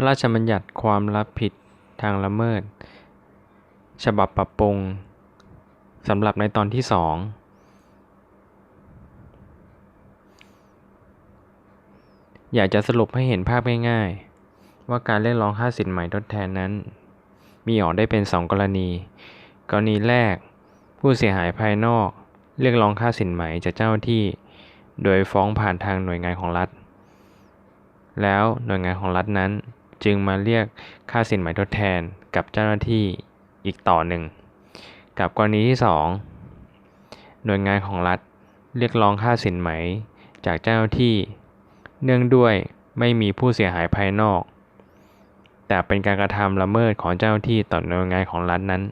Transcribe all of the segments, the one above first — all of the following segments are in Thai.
ระราชบัญญัติความรับผิดทางละเมิด ฉบับปรับปรุงสำหรับในตอนที่สองอยากจะสรุปให้เห็นภาพง่ายๆ ว่าการเรียกร้องค่าสินใหม่ทดแทนนั้น มีออกได้เป็นสองกรณี กรณีแรก ผู้เสียหายภายนอก เรียกร้องค่าสินไหมจากเจ้าที่ โดยฟ้องผ่านทางหน่วยงานของรัฐ แล้วหน่วยงานของรัฐนั้น จึงมาเรียกค่าสินไหมทดแทนกับเจ้าหน้าที่อีกต่อหนึ่ง กับกรณีที่ 2 หน่วยงานของรัฐเรียกร้องค่าสินไหมจากเจ้าหน้าที่ เนื่องด้วยไม่มีผู้เสียหายภายนอก แต่เป็นการกระทำละเมิดของเจ้าหน้าที่ต่อหน่วยงานของรัฐนั้น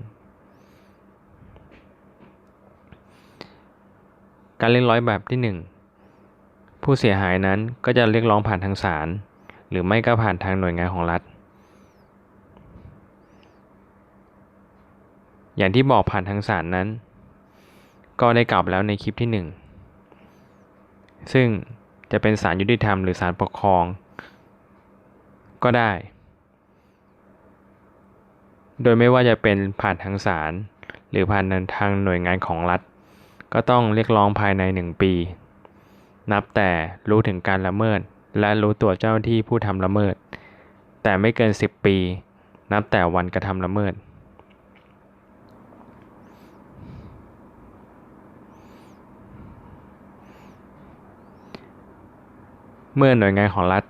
การเรียกร้องแบบที่ 1 ผู้เสียหายนั้นก็จะเรียกร้องผ่านทางศาล หรือไม่ก็ผ่านทางหน่วยงานของรัฐ อย่างที่บอกผ่านทางศาลนั้น ก็ได้กล่าวแล้วในคลิปที่ 1 ซึ่งจะเป็นศาลยุติธรรมหรือศาลปกครอง ก็ได้ โดยไม่ว่าจะเป็นผ่านทางศาลหรือผ่านทางหน่วยงานของรัฐ ก็ต้องเรียกร้องภายใน 1 ปี นับแต่รู้ถึงการละเมิด และรู้ตัวเจ้าที่ผู้ทำละเมิด แต่ไม่เกิน 10 ปี นับแต่วันกระทำละเมิด เมื่อหน่วยงานของรัฐ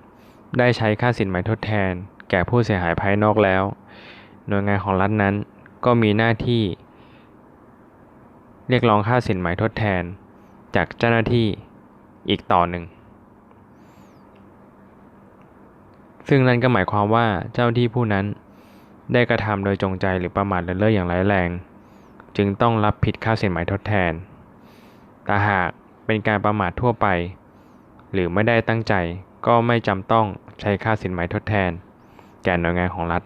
ได้ใช้ค่าสินไหมทดแทน แก่ผู้เสียหายภายนอกแล้ว หน่วยงานของรัฐนั้นก็มีหน้าที่ เรียกร้องค่าสินไหมทดแทน จากเจ้าหน้าที่อีกต่อหนึ่ง ซึ่งนั่นก็หมายความว่าเจ้าที่ผู้นั้น ได้กระทำโดยจงใจหรือประมาทเลินเล่ออย่างร้ายแรง จึงต้องรับผิดค่าสินไหมทดแทน แต่หากเป็นการประมาททั่วไป หรือไม่ได้ตั้งใจก็ไม่จำต้องใช้ค่าสินไหมทดแทน แก่หน่วยงานของรัฐ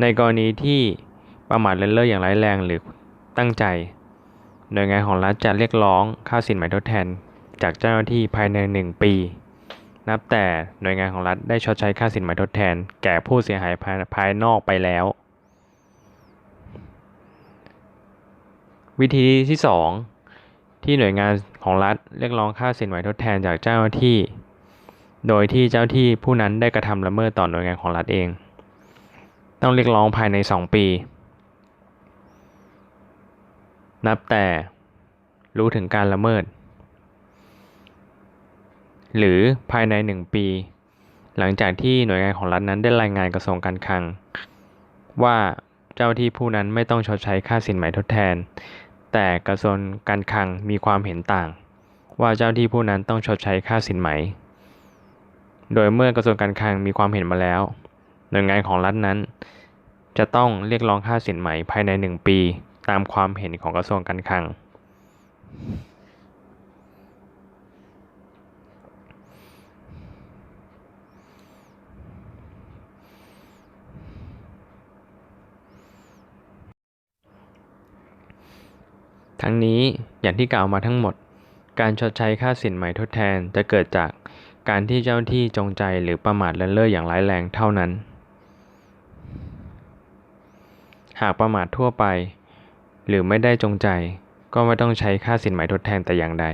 ในกรณีที่ประมาทเลินเล่ออย่างร้ายแรงหรือตั้งใจ หน่วยงานของรัฐจะเรียกร้องค่าสินไหมทดแทน จากเจ้าหน้าที่ภายใน 1 ปี นับแต่หน่วยงานของรัฐได้ชดใช้ค่าสินไหมทดแทน แก่ผู้เสียหายภายภายนอกไปแล้ว วิธีที่ 2 ที่หน่วยงานของรัฐเรียกร้องค่าสินไหมทดแทนจากเจ้าหน้าที่ โดยที่เจ้าที่ผู้นั้นได้กระทำละเมิดต่อหน่วยงานของรัฐเอง ต้องเรียกร้องภายใน 2 ปี นับแต่รู้ถึงการละเมิด หรือภายใน 1 ปี หลังจากที่หน่วยงานของรัฐนั้นได้รายงานกระทรวงการคลัง ว่าเจ้าที่ผู้นั้นไม่ต้องชดใช้ค่าสินไหมทดแทน แต่กระทรวงการคลังมีความเห็นต่าง ว่าเจ้าที่ผู้นั้นต้องชดใช้ค่าสินไหม โดยเมื่อกระทรวงการคลังมีความเห็นมาแล้ว หน่วยงานของรัฐนั้น จะต้องเรียกร้องค่าสินไหมภายใน 1 ปี ตามความเห็นของกระทรวงการคลัง ทั้งนี้อย่างที่กล่าวมาทั้งหมด การชดใช้ค่าสินใหม่ทดแทนจะเกิดจากการที่เจ้าที่จงใจหรือประมาทเลินเล่ออย่างร้ายแรงเท่านั้น หากประมาททั่วไป หรือไม่ได้จงใจ ก็ไม่ต้องใช้ค่าสินใหม่ทดแทนแต่อย่างใด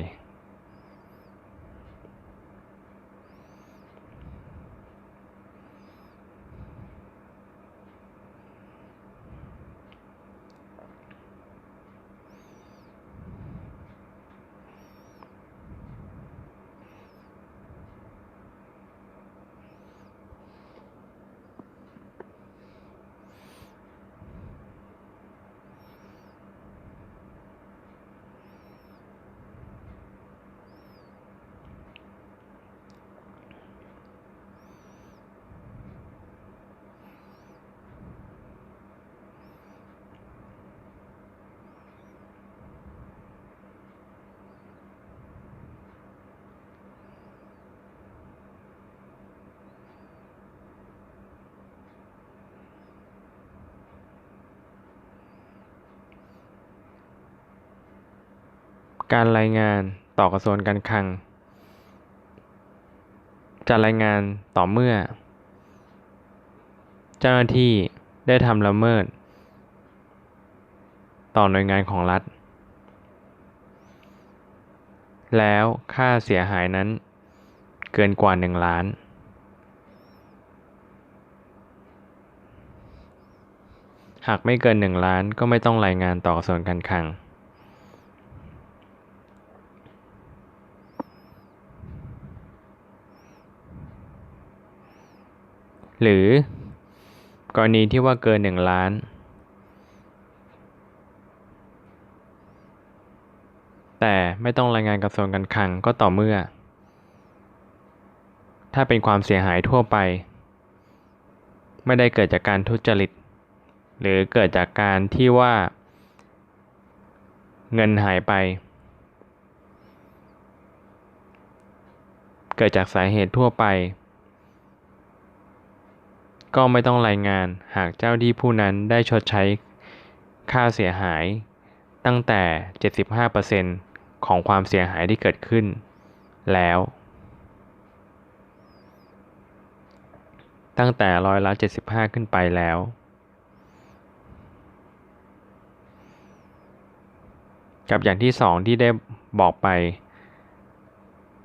การรายงานต่อกระทรวงการคลัง จะรายงานต่อเมื่อ เจ้าหน้าที่ได้ทำละเมิด ต่อหน่วยงานของรัฐ แล้วค่าเสียหายนั้นเกินกว่า 1 ล้าน หากไม่เกิน 1 ล้านก็ไม่ต้องรายงานต่อกระทรวงการคลัง หรือกรณีที่ว่าเกิน 1 ล้าน แต่ไม่ต้องรายงานกระทรวงการคลังก็ต่อเมื่อ ถ้าเป็นความเสียหายทั่วไป ไม่ได้เกิดจากการทุจริต หรือเกิดจากการที่ว่า เงินหายไป เกิดจากสาเหตุทั่วไป ก็ไม่ต้องรายงานหากเจ้าที่ผู้นั้นได้ชดใช้ค่าเสียหาย ตั้งแต่ 75%ของความเสียหายที่เกิดขึ้น แล้ว ตั้งแต่ร้อยละ 75 ขึ้นไปแล้วกับอย่างที่สองที่ได้บอกไป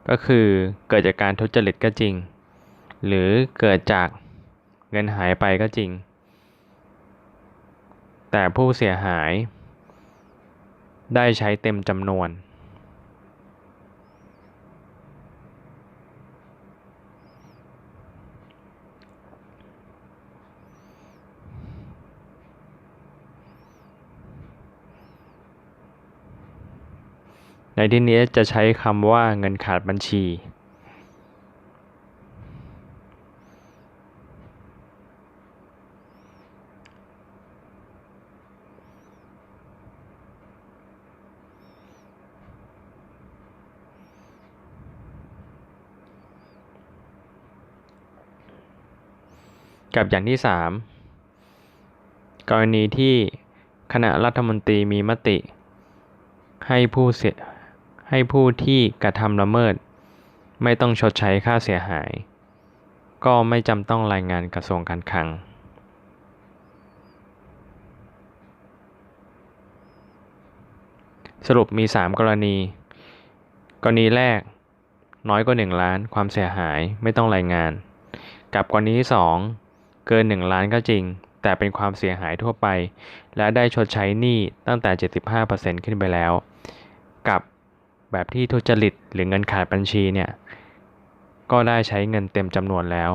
ก็คือเกิดจากการทุจริตก็จริง หรือเกิดจาก เงินหายไปก็จริง แต่ผู้เสียหาย ได้ใช้เต็มจำนวน ในที่นี้จะใช้คำว่าเงินขาดบัญชี กับอย่างที่สามกรณีที่คณะรัฐมนตรีมีมติ ให้ผู้เสียให้ผู้ที่กระทำละเมิด ไม่ต้องชดใช้ค่าเสียหาย ก็ไม่จำต้องรายงานกระทรวงการคลังสรุปมี 3 กรณี กรณีแรก น้อยกว่า 1 ล้านความเสียหายไม่ต้องรายงาน กับกรณีที่ 2 เกิน 1 ล้านก็จริง แต่เป็นความเสียหายทั่วไป และได้ชดใช้หนี้ตั้งแต่ 75%ขึ้นไปแล้ว กับแบบที่ทุจริตหรือเงินขาดบัญชีเนี่ยก็ได้ใช้เงินเต็มจำนวนแล้ว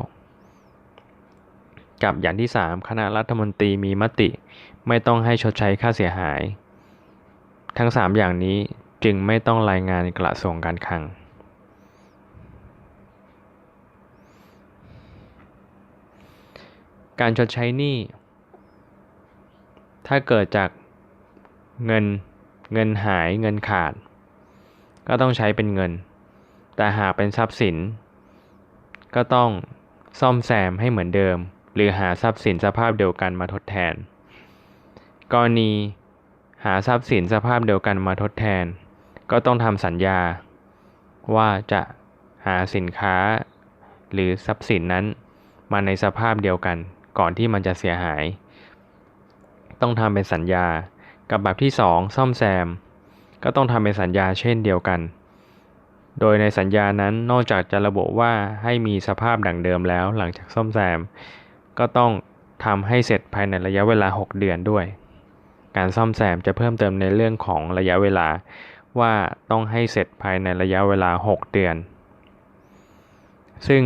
กับอย่างที่ 3 คณะรัฐมนตรีมีมติ ไม่ต้องให้ชดใช้ค่าเสียหาย ทั้ง 3 อย่างนี้จึงไม่ต้องรายงานกระทรวงการคลัง การชดใช้หนี้ถ้าเกิดจากเงินเงินหายเงินขาด ก็ต้องใช้เป็นเงิน แต่หากเป็นทรัพย์สิน ก็ต้องซ่อมแซมให้เหมือนเดิม หรือหาทรัพย์สินสภาพเดียวกันมาทดแทน กรณีหาทรัพย์สินสภาพเดียวกันมาทดแทน ก็ต้องทำสัญญา ว่าจะหาสินค้า หรือทรัพย์สินนั้นมาในสภาพเดียวกัน ก่อนที่มันจะเสียหาย ต้องทำเป็นสัญญา กับแบบที่ 2 ซ่อมแซม ก็ต้องทำเป็นสัญญาเช่นเดียวกัน โดยในสัญญานั้นนอกจากจะระบุว่าให้มีสภาพดั่งเดิมแล้วหลังจากซ่อมแซม ก็ต้องทำให้เสร็จภายในระยะเวลา 6 เดือนด้วย การซ่อมแซมจะเพิ่มเติมในเรื่องของระยะเวลาว่าต้องให้เสร็จภายในระยะเวลา 6 เดือน ซึ่ง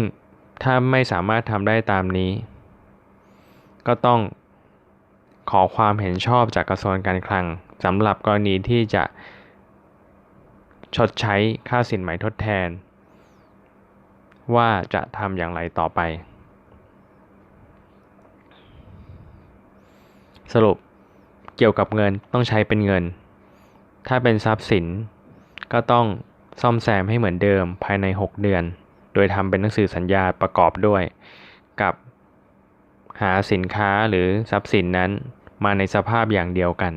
ถ้าไม่สามารถทำได้ตามนี้ ก็ต้องขอความเห็นชอบจากกระทรวงการคลังสำหรับกรณีที่จะชดใช้ค่าสินไหมทดแทน ว่าจะทำอย่างไรต่อไป สรุปเกี่ยวกับเงินต้องใช้เป็นเงิน ถ้าเป็นทรัพย์สินก็ต้องซ่อมแซมให้เหมือนเดิมภายใน 6 เดือน โดยทำเป็นหนังสือสัญญาประกอบด้วย กับ หาสินค้าหรือทรัพย์สินนั้นมาในสภาพอย่างเดียวกัน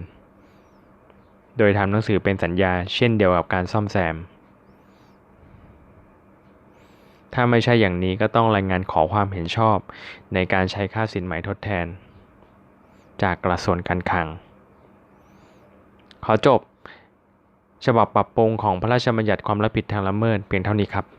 โดยทำหนังสือเป็นสัญญาเช่นเดียวกับการซ่อมแซม ถ้าไม่ใช่อย่างนี้ก็ต้องรายงานขอความเห็นชอบ ในการใช้ค่าสินไหมทดแทน จากกระทรวงการคลัง ขอจบ ฉบับปรับปรุงของพระราชบัญญัติความรับผิดทางละเมิดเพียงเท่านี้ครับ